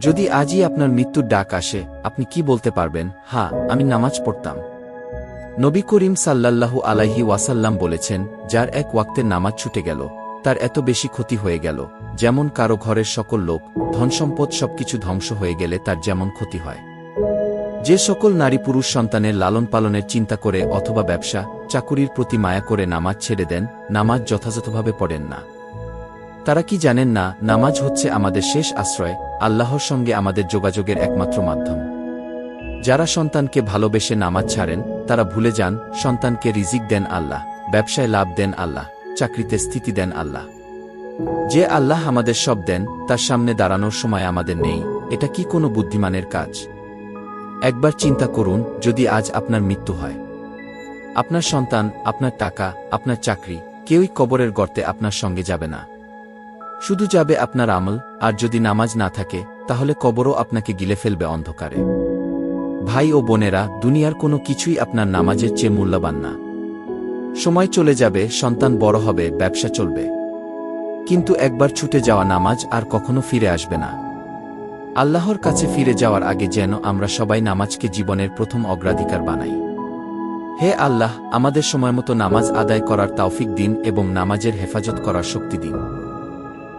যদি আজই আপনার মৃত্যুর ডাক আসে, আপনি কি বলতে পারবেন? হা আমি নামাজ পড়তাম। নবী করিম সাল্লাল্লাহু আলাইহি ওয়াসাল্লাম বলেছেন, যার এক ওয়াক্তের নামাজ ছুটে গেল, তার এত বেশি ক্ষতি হয়ে গেল। যেমন কারও ঘরের সকল লোক, ধনসম্পদ সবকিছু ধ্বংস হয়ে গেলে তার যেমন ক্ষতি হয়। যে সকল নারী পুরুষ সন্তানের লালন পালনের চিন্তা করে অথবা ব্যবসা, চাকুরির প্রতি মায়া করে নামাজ ছেড়ে দেন, নামাজ যথাযথভাবে পড়েন না। তারা কি জানেন না, নামাজ হচ্ছে আমাদের শেষ আশ্রয় আল্লাহর সঙ্গে আমাদের যোগাযোগের একমাত্র মাধ্যম। যারা সন্তানকে ভালোবেসে নামাজ ছাড়েন, তারা ভুলে যান, সন্তানকে রিজিক দেন আল্লাহ, ব্যবসায় লাভ দেন আল্লাহ, চাকরিতে স্থিতি দেন আল্লাহ। যে আল্লাহ আমাদের সব দেন, তার সামনে দাঁড়ানোর সময় আমাদের নেই, এটা কি কোনো বুদ্ধিমানের কাজ? একবার চিন্তা করুন, যদি আজ আপনার মৃত্যু হয়। আপনার সন্তান, আপনার টাকা, আপনার চাকরি, কেউই কবরের গর্তে আপনার সঙ্গে যাবে না। শুধু যাবে আপনার আমল, আর যদি নামাজ না থাকে, তাহলে কবরও আপনাকে গিলে ফেলবে অন্ধকারে। ভাই ও বোনেরা, দুনিয়ার কোনো কিছুই আপনার নামাজের চেয়ে মূল্যবান না। সময় চলে যাবে, সন্তান বড় হবে, ব্যবসা চলবে। কিন্তু একবার ছুটে যাওয়া নামাজ আর কখনো ফিরে আসবে না। আল্লাহর কাছে ফিরে যাওয়ার আগে যেন আমরা সবাই নামাজকে জীবনের প্রথম অগ্রাধিকার বানাই। হে আল্লাহ, আমাদের সময়মতো নামাজ আদায় করার তাওফিক দিন এবং নামাজের হেফাজত করার শক্তি দিন।